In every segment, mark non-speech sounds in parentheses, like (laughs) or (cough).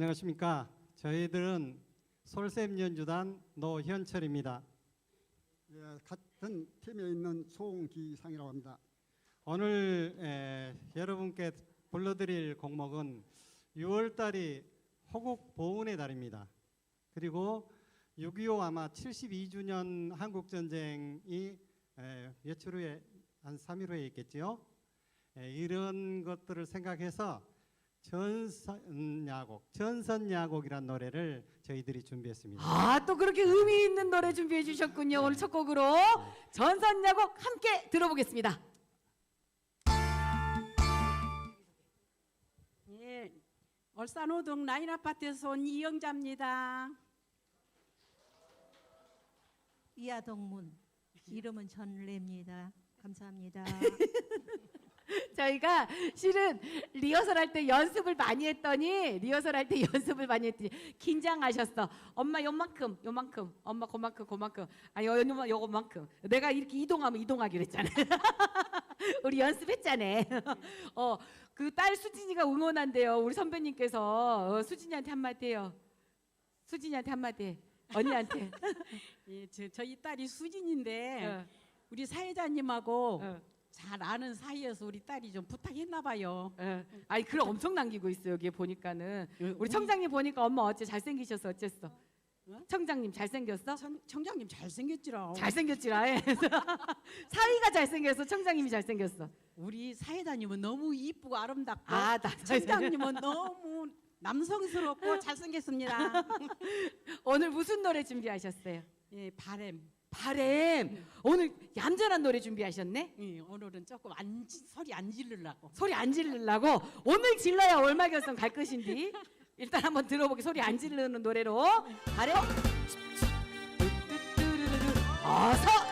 안녕하십니까. 저희들은 솔샘 연주단 노현철입니다. 예, 같은 팀에 있는 송기상이라고 합니다. 오늘 에, 여러분께 불러드릴 곡목은 6월달이 호국 보훈의 달입니다. 그리고 6.25 아마 72주년 한국 전쟁이 에, 며칠 후에 한 3일 후에 있겠지요. 에, 이런 것들을 생각해서 전선 야곡, 전선 야곡이란 노래를 저희들이 준비했습니다. 아, 또 그렇게 의미 있는 노래 준비해 주셨군요. 오늘 첫 곡으로 전선 야곡 함께 들어보겠습니다. 예, 울산호동 라인 아파트에서 온 이영자입니다. 이하동문 이름은 전래입니다. 감사합니다. (laughs) (laughs) 저희가 실은 리허설 할 때 연습을 많이 했더니 리허설 할 때 (laughs) 연습을 많이 했더니 긴장하셨어. 엄마 요만큼 요만큼 엄마 그만큼 그만큼 아 요, 요, 요만큼 내가 이렇게 이동하면 이동하기로 했잖아. (laughs) 우리 연습했잖아. 어, 그 딸 수진이가 응원한대요. 우리 선배님께서 어, 수진이한테 한마디 해요. 수진이한테 한마디 해. 언니한테. 예, 저, 저희 딸이 수진인데 어, 우리 사회자님하고 어, 잘 아는 사이여서 우리 딸이 좀 부탁했나 봐요. 어. 아니 글 엄청 남기고 있어 여기에 보니까는. 우리 우리 청장님 보니까 엄마 어째 잘생기셨어 어쨌어? 어? 청장님 잘생겼어? 청, 청장님 잘생겼지라. 잘생겼지라 해. (laughs) 사위가 잘생겼어 청장님이 잘생겼어 우리 사회자님은 너무 이쁘고 아름답고 아, 나 청장님은 너무 남성스럽고 (laughs) 잘생겼습니다. 오늘 무슨 노래 준비하셨어요? 예, 바램. 바램. 오늘 얌전한 노래 준비하셨네? 예, 오늘은 조금 안 지- 소리 안 지르려고. 소리 안 지르려고? 오늘 질러야 얼마 결선 갈 것인지 일단 한번 들어보게. 소리 안 지르는 노래로. 바램. 어서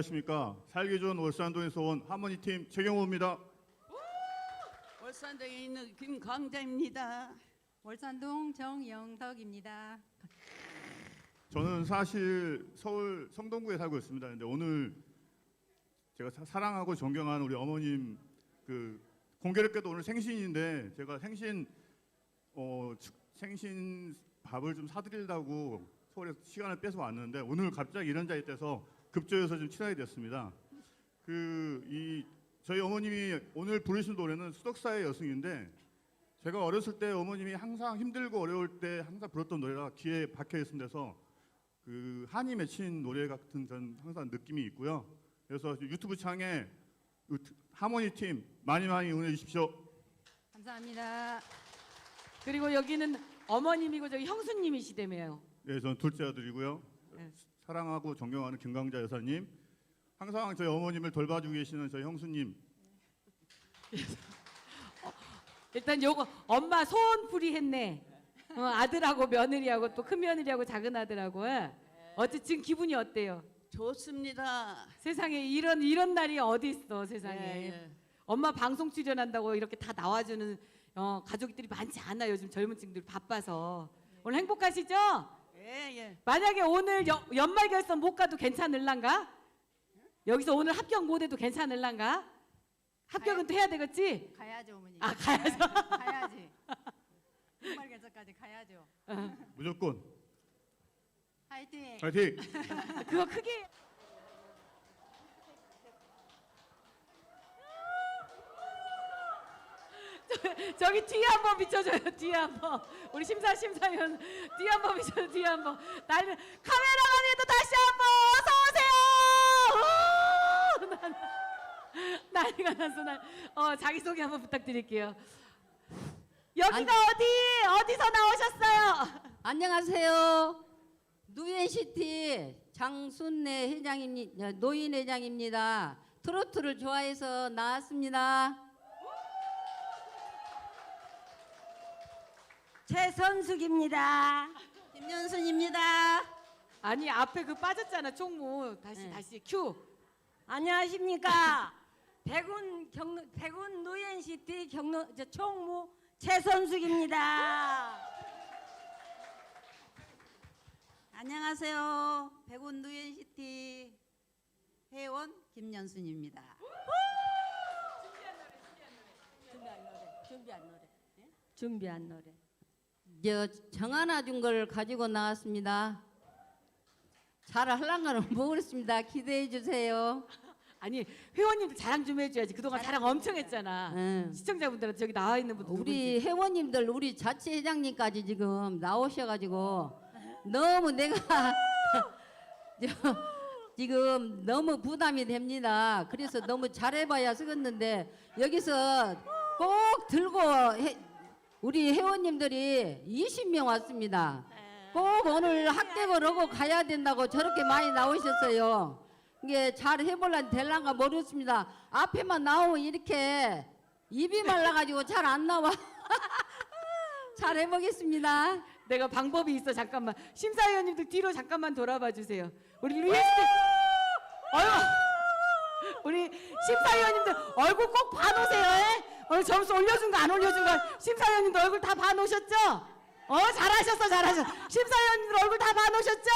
안녕하십니까 살기 좋은 월산동에서 온 하모니 팀 최경호입니다 월산동에 있는 김광자입니다. 월산동 정영덕입니다. 저는 사실 서울 성동구에 살고 있습니다 근데 오늘 제가 사- 사랑하고 존경하는 우리 어머님 그 공교롭게도 오늘 생신인데 제가 생신 어 축- 생신 밥을 좀 사드리려고 서울에서 시간을 빼서 왔는데 오늘 갑자기 이런 자리에 떼서 급조해서 좀 치러야 됐습니다. 그 이 저희 어머님이 오늘 부르신 노래는 수덕사의 여승인데 제가 어렸을 때 어머님이 항상 힘들고 어려울 때 항상 불렀던 노래가 귀에 박혀 있는 데서 그 한이 맺힌 노래 같은 전 항상 느낌이 있고요. 그래서 유튜브 창에 하모니 팀 많이 많이 응원해 주십시오. 감사합니다. 그리고 여기는 어머님이고 저기 형수님이시다며요. 네, 저는 둘째 아들이고요. 네. 사랑하고 존경하는 김강자 여사님, 항상 저희 어머님을 돌봐주고 계시는 저희 형수님, 일단 요거 엄마 소원풀이 했네. 어, 아들하고 며느리하고 또 큰 며느리하고 작은 아들하고. 예. 어째 지금 기분이 어때요? 좋습니다. 세상에 이런 이런 날이 어디 있어 세상에. 예, 예. 엄마 방송 출연한다고 이렇게 다 나와주는 어, 가족들이 많지 않아 요즘 젊은 층들 바빠서. 오늘 행복하시죠? 예, 예. 만약에 오늘 여- 연말 결선 못 가도 괜찮을란가? 여기서 오늘 합격 못 해도 괜찮을란가? 합격은 또 해야 되겠지? 가야죠, 어머니. 아 가야죠. (laughs) 가야지. 정말 결정까지 가야죠. 무조건 화이팅. 파이팅! 그거 크게. 저, (laughs) 저기 뒤에 한 번 비춰줘요. 뒤에 한 번. 우리 심사 심사위원 뒤에 한 번 비춰요. 뒤에 한 번. 날 카메라만에도 다시 한 번 어서 오세요. 난- (laughs) 난리가 났어. 난. 어 자기 소개 한번 부탁드릴게요. 여기가 어디 어디서 나오셨어요? (laughs) 안녕하세요. 누엔시티 장순내 회장입니다. 노인 회장입니다. 트로트를 좋아해서 나왔습니다. 최선숙입니다. 김연순입니다. 아니 앞에 그 빠졌잖아 총무 다시 네. 다시 큐 안녕하십니까. 백운 경로 백운 노현시티 경로 저 총무 최선숙입니다. 안녕하세요. 백운 누엔시티 회원 김연순입니다. 준비한 노래. 준비한 노래. 저 정하나 준 걸 가지고 나왔습니다. 잘 하려면 모르겠습니다. 기대해 주세요. 아니 회원님들 자랑 좀 해줘야지. 그동안 자랑 엄청 했잖아. 응. 시청자분들한테 저기 나와 있는 분들 우리 회원님들 우리 자치 회장님까지 지금 나오셔가지고 너무 내가 (laughs) 저, 지금 너무 부담이 됩니다. 그래서 너무 잘해봐야 쓰겠는데 여기서 꼭 들고 해- 우리 회원님들이 20명 왔습니다. 꼭 오늘 합격을 하고 가야 된다고 저렇게 많이 나오셨어요. 이게 잘 해볼란 될란가 모르겠습니다. 앞에만 나오면 이렇게 입이 (laughs) 말라가지고 잘 안 나와. (laughs) 잘 해보겠습니다. 내가 방법이 있어 잠깐만 심사위원님들 뒤로 잠깐만 돌아봐 주세요 우리 루이스트 (laughs) 어휴 우리 심사위원님들 얼굴 꼭 봐놓으세요 에? 오늘 점수 올려준 거 안 올려준 거 심사위원님들 얼굴 다 봐놓으셨죠? 어 잘하셨어 잘하셨어 심사위원님들 얼굴 다 봐놓으셨죠?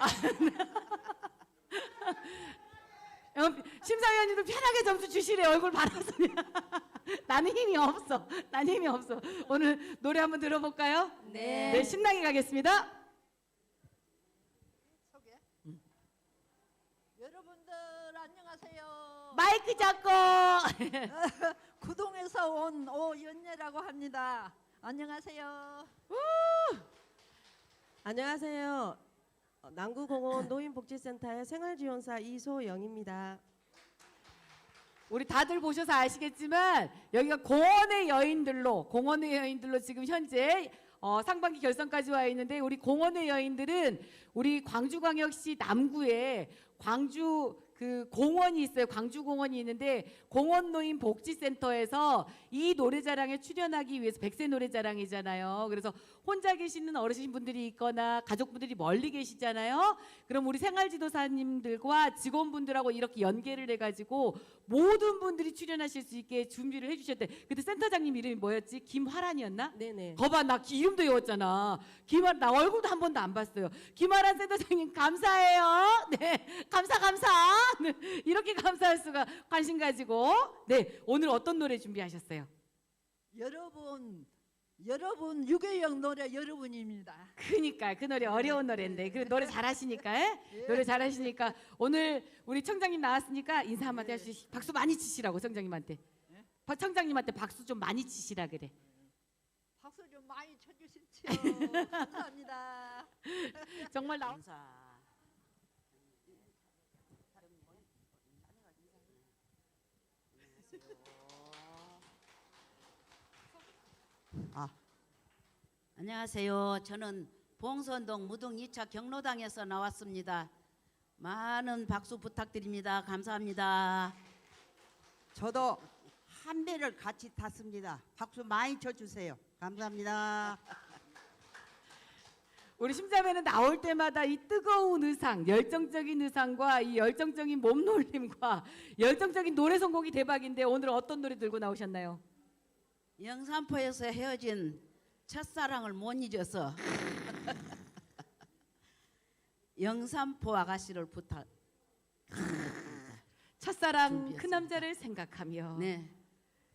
(laughs) 어, 심사위원님들 편하게 점수 주시래 얼굴 봐놔서 (laughs) 나는 힘이 없어 난 힘이 없어 오늘 노래 한번 들어볼까요? 네. 네, 신나게 가겠습니다. 여러분들 안녕하세요. 마이크 잡고 (laughs) 구동에서 온 오연예라고 합니다. 안녕하세요. 안녕하세요. 어, 남구공원 노인복지센터의 생활지원사 이소영입니다. 우리 다들 보셔서 아시겠지만 여기가 공원의 여인들로 공원의 여인들로 지금 현재 어, 상반기 결선까지 와 있는데 우리 공원의 여인들은 우리 광주광역시 남구에 광주 그 공원이 있어요. 광주공원이 있는데 공원노인 복지센터에서 이 노래자랑에 출연하기 위해서 백세 노래자랑이잖아요. 그래서 혼자 계시는 어르신분들이 있거나 가족분들이 멀리 계시잖아요. 그럼 우리 생활지도사님들과 직원분들하고 이렇게 연계를 해가지고 모든 분들이 출연하실 수 있게 준비를 해주셨대. 그때 센터장님 이름이 뭐였지? 김화란이었나? 네네. 거봐 나 기- 이름도 외웠잖아. 김화 나 얼굴도 한 번도 안 봤어요. 김화란 센터장님 감사해요. (laughs) 네 감사 감사. 네, 이렇게 감사할 수가 관심 가지고 네 오늘 어떤 노래 준비하셨어요? 여러분, 여러분 유괴영 노래 여러분입니다. 그니까 그 노래 어려운 노래인데. 그 노래 잘하시니까 에? 노래 잘하시니까. 오늘 우리 청장님 나왔으니까 인사 한마디 하시 박수 많이 치시라고 청장님한테. 박- 청장님한테 박수 좀 많이 치시라 그래. 박수 좀 많이 쳐주십시오. 감사합니다. (laughs) 정말 나 안녕하세요. 저는 봉선동 무등 2차 경로당에서 나왔습니다. 많은 박수 부탁드립니다. 감사합니다. 저도 한 배를 같이 탔습니다. 박수 많이 쳐주세요. 감사합니다. (laughs) 우리 심자매는 나올 때마다 이 뜨거운 의상, 열정적인 의상과 이 열정적인 몸놀림과 열정적인 노래 선곡이 대박인데 오늘 어떤 노래 들고 나오셨나요? 영산포에서 헤어진 첫사랑을 못 잊어서 영산포 아가씨를 부탁. 첫사랑 준비했습니다. 그 남자를 생각하며 네.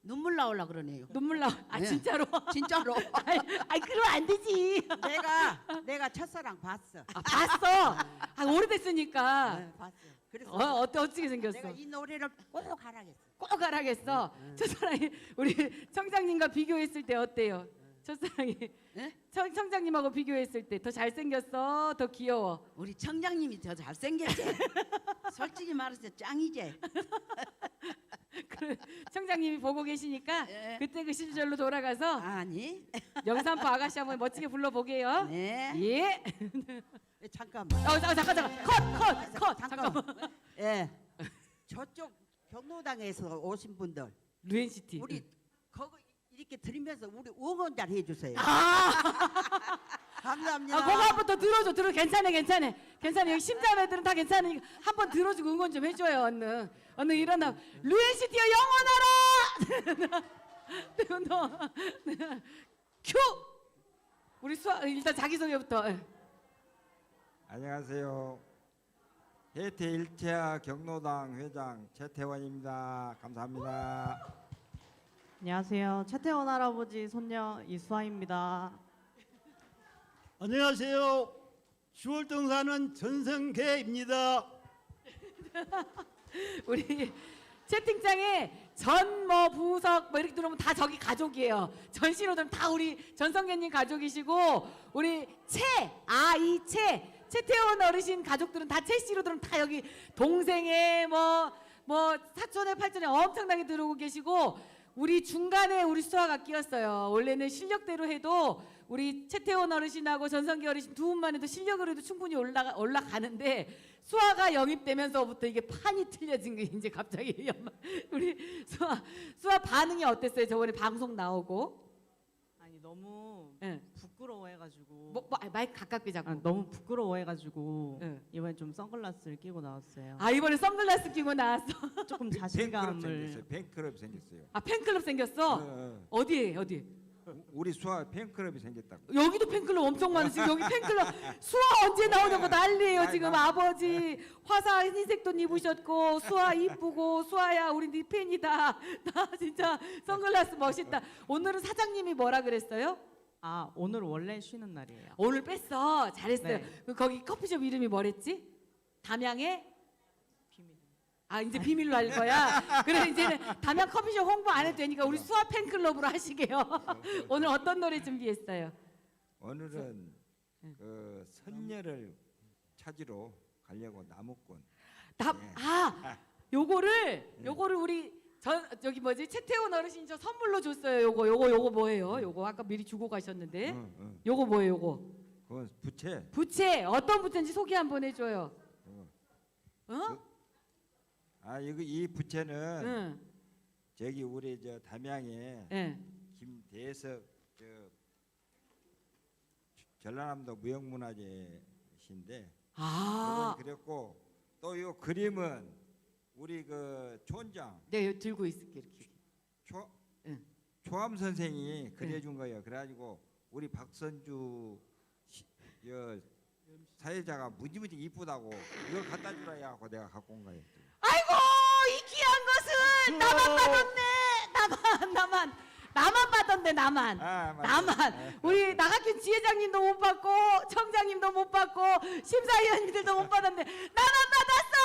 눈물 나올라 그러네요. 눈물 나. 아 네. 진짜로? 진짜로. (laughs) 아이, 아이 그러면 안 되지. 내가 내가 첫사랑 봤어. 아, 봤어. 아, 오래됐으니까. 네, 봤어. 그래서 어, 어때 어떻게 생겼어? 내가 이 노래를 꼭 하라겠어. 꼭 하라겠어. 첫사랑이 우리 청장님과 비교했을 때 어때요? 첫사랑이 네? 청, 청장님하고 비교했을 때 더 잘생겼어, 더 귀여워. 우리 청장님이 더 잘생겼지. (laughs) 솔직히 말해서 짱이지. (laughs) 그 청장님이 보고 계시니까 네. 그때 그 시절로 돌아가서 아니. 영산포 아가씨 한번 멋지게 불러보게요. 네. 예. 예, 잠깐만. 어, 자, 잠깐 잠깐. 컷, 컷, 컷. 잠깐만. 예. 저쪽 경로당에서 오신 분들 루엔시티. 우리 거기 이렇게 들으면서 우리 응원 잘 해주세요. 아, (laughs) 감사합니다. 아, 그거 한번 더 들어줘, 들어. 괜찮아, 괜찮아, 괜찮아. 여기 심자매들은 다 괜찮으니까 한 번 들어주고 응원 좀 해줘요, 얼른. 얼른 일어나. 루엔시티여 영원하라. (laughs) 네, 너, 큐. 우리 수아 일단 자기 소개부터. 예. 안녕하세요. 해태 일체아 경로당 회장 최태원입니다. 감사합니다. 안녕하세요. 최태원 할아버지 손녀 이수아입니다. 안녕하세요. 10월동 사는 전성계입니다. (laughs) 우리 채팅창에 전 뭐 부석 뭐 이렇게 들어오면 다 저기 가족이에요. 전신호 들면 다 우리 전성계님 가족이시고 우리 채 아이 채 채태원 어르신 가족들은 다 채 씨로 들으면 다 여기 동생의 뭐뭐 사촌의 팔촌에 엄청나게 들어오고 계시고 우리 중간에 우리 수아가 끼었어요. 원래는 실력대로 해도 우리 채태원 어르신하고 전성기 어르신 두 분만 해도 실력으로 해도 충분히 올라가 올라가는데 수아가 영입되면서부터 이게 판이 틀려진 게 이제 갑자기 (laughs) 우리 수아 수아 반응이 어땠어요? 저번에 방송 나오고 아니 너무 예. 부끄러워해가지고 뭐, 뭐 아, 마이크 가깝게 잡고 아, 너무 부끄러워해가지고 예. 이번에 좀 선글라스를 끼고 나왔어요. 아 이번에 선글라스 끼고 나왔어. (laughs) 조금 자신감을 생겼어요. 팬클럽 생겼어요. 아 팬클럽 생겼어? 어, 어. 어디에 어디? 우리 수아 팬클럽이 생겼다고. 여기도 팬클럽 엄청 많아 지금 여기 팬클럽 (laughs) 수아 언제 나오냐고 난리예요 아이, 지금 나- 아버지 화사 흰색도 입으셨고 수아 이쁘고 수아야 우리 네 팬이다 (laughs) 나 진짜 선글라스 멋있다 오늘은 사장님이 뭐라 그랬어요? 아 오늘 원래 쉬는 날이에요. 오늘 뺐어 잘했어요 네. 그 거기 커피숍 이름이 뭐랬지? 담양의 비밀. 아 이제 비밀로 할 거야. 그래 이제는 담양 커피숍 홍보 안 해도 되니까 우리 수아 팬클럽으로 하시게요. (laughs) 오늘 어떤 노래 준비했어요? 오늘은 네. 그 선녀를 찾으러 가려고 나무꾼. 나, 네. 아, 요거를 요거를 우리 전 저기 뭐지 채태원 어르신 저 선물로 줬어요. 요거 요거 요거 뭐예요? 요거 아까 미리 주고 가셨는데 어, 어. 요거 뭐예요? 요거 그건 부채. 부채 어떤 부채인지 소개 한번 해줘요. 어? 아 이거 이 부채는 응. 저기 우리 저 담양에 예. 김대석 저 전라남도 무형문화재신데 아, 그건 그랬고 또 이 그림은 우리 그 촌장 네 이거 들고 있을게 이렇게. 초 응. 초암 선생이 그려준 거예요. 그래가지고 우리 박선주 시, 여, 사회자가 무지무지 이쁘다고 이걸 갖다 주라 하고 내가 갖고 온 거예요. 아이고 이 귀한 것은 나만 받았네. 나만 나만 나만 받았네 나만. 아, 맞아요. 나만 우리 나가준 지회장님도 못 받고 청장님도 못 받고 심사위원님들도 못 받았는데 나만 받았어요.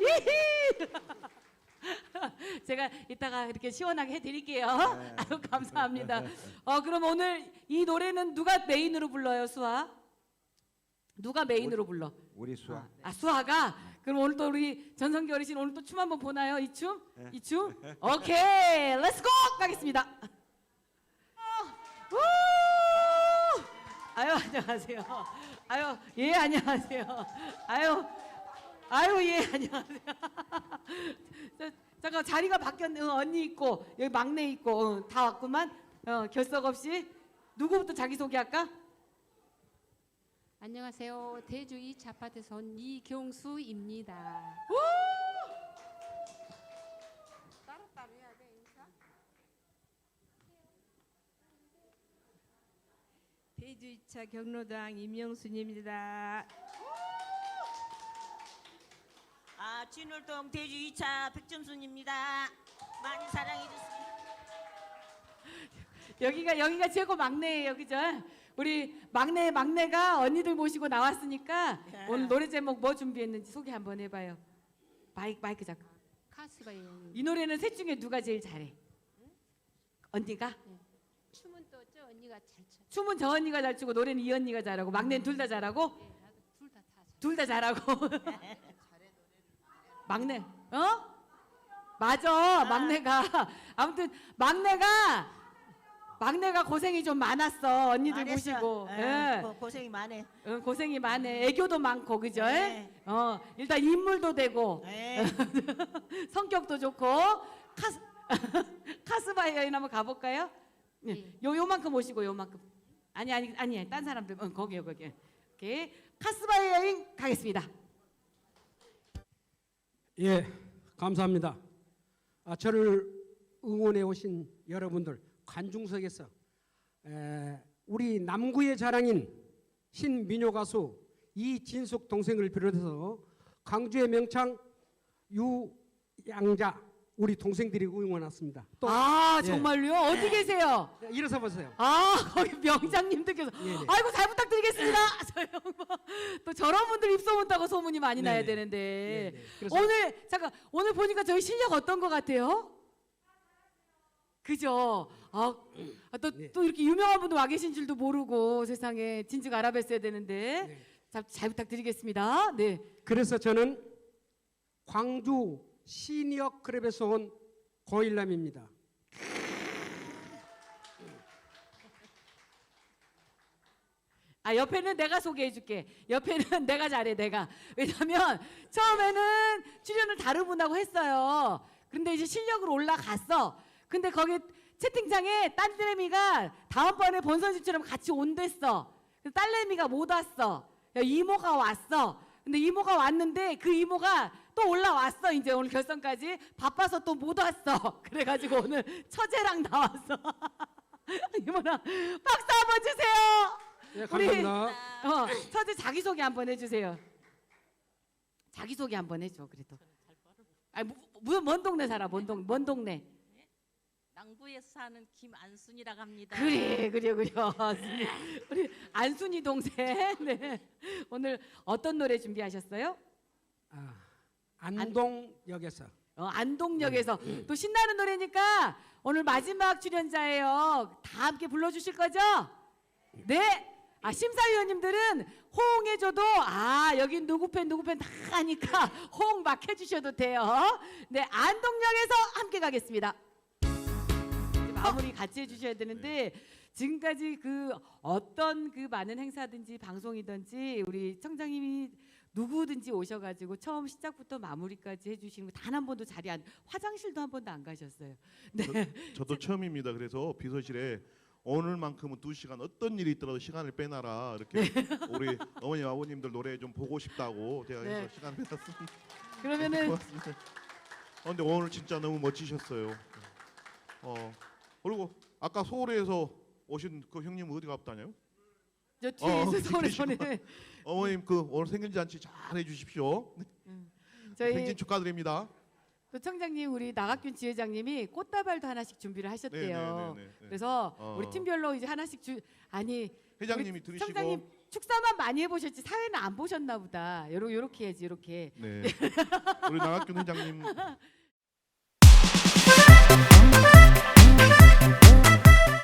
이히. (laughs) 제가 이따가 이렇게 시원하게 해드릴게요. (laughs) 아유 감사합니다. 어 그럼 오늘 이 노래는 누가 메인으로 불러요, 수아? 누가 메인으로 불러? 우리 수아 아 수아가 그럼 오늘 또 우리 전성기 어르신 오늘 또 춤 한번 보나요? 이 춤? 네. 이 춤? (laughs) 오케이 렛츠고 가겠습니다. 우! 아유 안녕하세요. 아유 예 안녕하세요. 아유 아유 예 안녕하세요. 저, (laughs) 잠깐 자리가 바뀌었네. 응, 언니 있고 여기 막내 있고 응, 다 왔구만. 어, 결석 없이 누구부터 자기 소개할까? 안녕하세요. 대주 2차 아파트에서 온 이경수입니다. 따로따로 해야 돼, 인사? 대주 2차 경로당 임영순입니다. 아, 진월동 대주 2차 백점순입니다. 많이 사랑해 주세요. (laughs) 여기가 여기가 최고 막내예요, 그죠? 우리 막내 막내가 언니들 모시고 나왔으니까 오늘 노래 제목 뭐 준비했는지 소개 한번 해봐요. 마이크 마이크 잡고. 카스바의 이 노래는 셋 중에 누가 제일 잘해? 언니가? 춤은 또 저 언니가 잘 춰. 춤은 저 언니가 잘 추고 노래는 이 언니가 잘하고 막내는 둘 다 잘하고 예, 나도 둘 다 다 잘. 둘 다 잘하고 (laughs) 막내 어 맞아 막내가 아무튼 막내가 막내가 고생이 좀 많았어 언니들 모시고 예. 고생이 많네. 응, 고생이 많네 애교도 많고 그죠 네. 어 일단 인물도 되고 네. (laughs) 성격도 좋고 카스 (laughs) 카스바이 여인 한번 가볼까요? 네. 예. 요 요만큼 오시고 요만큼 아니 아니 아니 딴 사람들 응, 거기요 거기 오케이 카스바이 여인 가겠습니다. 예, 감사합니다. 아, 저를 응원해 오신 여러분들 관중석에서 에, 우리 남구의 자랑인 신민요 가수 이진숙 동생을 비롯해서 광주의 명창 유양자 우리 동생들이 응원 왔습니다. 또 아 예. 정말요? 어디 계세요? 네, 일어서 보세요. 아 거기 명장님들께서 예, 네. 아이고 잘 부탁드리겠습니다. (laughs) 저형 또 저런 분들 입소문 따고 소문이 많이 네, 나야 네. 되는데 네, 네. 그래서- 오늘 잠깐 오늘 보니까 저희 실력 어떤 것 같아요? 그죠? 아또 네. 또 이렇게 유명한 분도 와 계신 줄도 모르고 세상에 진즉 알아뵀어야 되는데 네. 자, 잘 부탁드리겠습니다. 네. 그래서 저는 광주 시니어 클럽에서 온 고일남입니다. 아 옆에는 내가 소개해 줄게. 옆에는 (laughs) 내가 잘해 내가. 왜냐면 처음에는 출연을 다른 분하고 했어요. 근데 이제 실력으로 올라갔어. 근데 거기 채팅창에 딸내미가 다음번에 본선집처럼 같이 온댔어. 딸내미가 못 왔어. 야, 이모가 왔어. 근데 이모가 왔는데 그 이모가 또 올라왔어. 이제 오늘 결선까지 바빠서 또 못 왔어. (laughs) 그래가지고 오늘 처제랑 나왔어. (laughs) 이모랑 박수 한번 주세요. 네, 우리 감사합니다. 어, 처제 자기 소개 한번 해주세요. 자기 소개 한번 해줘 그래도. 아, 무슨 먼 동네 살아? 먼 동, 먼 동네. 낭부에서 사는 김안순이라고 합니다. 그래, 그래, 그래. 안순이. (laughs) 우리 안순이 동생. 네. 오늘 어떤 노래 준비하셨어요? 아, 안동역에서 어, 안동역에서 네. 또 신나는 노래니까 오늘 마지막 출연자예요. 다 함께 불러주실 거죠? 네. 아 심사위원님들은 호응해줘도 아 여긴 누구 팬 누구 팬 다 하니까 (laughs) 호응 막 해주셔도 돼요. 네 안동역에서 함께 가겠습니다. 이제 마무리 같이 해주셔야 되는데 지금까지 그 어떤 그 많은 행사든지 방송이든지 우리 청장님이 누구든지 오셔가지고 처음 시작부터 마무리까지 해주시는 거 단 한 번도 자리 안 화장실도 한 번도 안 가셨어요. (laughs) 네. 저 도 처음입니다. 그래서 비서실에 오늘만큼은 두 시간 어떤 일이 있더라도 시간을 빼놔라 이렇게 (laughs) 우리 어머니 아버님들 노래 좀 보고 싶다고 제가 네. 시간 빼놨습니다. 그러면은 고맙습니다. 어, 근데 오늘 진짜 너무 멋지셨어요. 어 그리고 아까 서울에서 오신 그 형님 어디 갔다냐요? 저 뒤에서 어, 손에 계시구나. 손에 어머님 그 오늘 생일 잔치 잘 해주십시오. 저희 생신 축하드립니다. 또 청장님 우리 나각균 지회장님이 꽃다발도 하나씩 준비를 하셨대요. 네, 네, 네, 네. 그래서 어. 우리 팀별로 이제 하나씩 주 아니 회장님이 우리 들으시고 청장님 축사만 많이 해보셨지 사회는 안 보셨나 보다. 요러 요렇게 해야지 요렇게. 네. 우리 나각균 회장님 (laughs)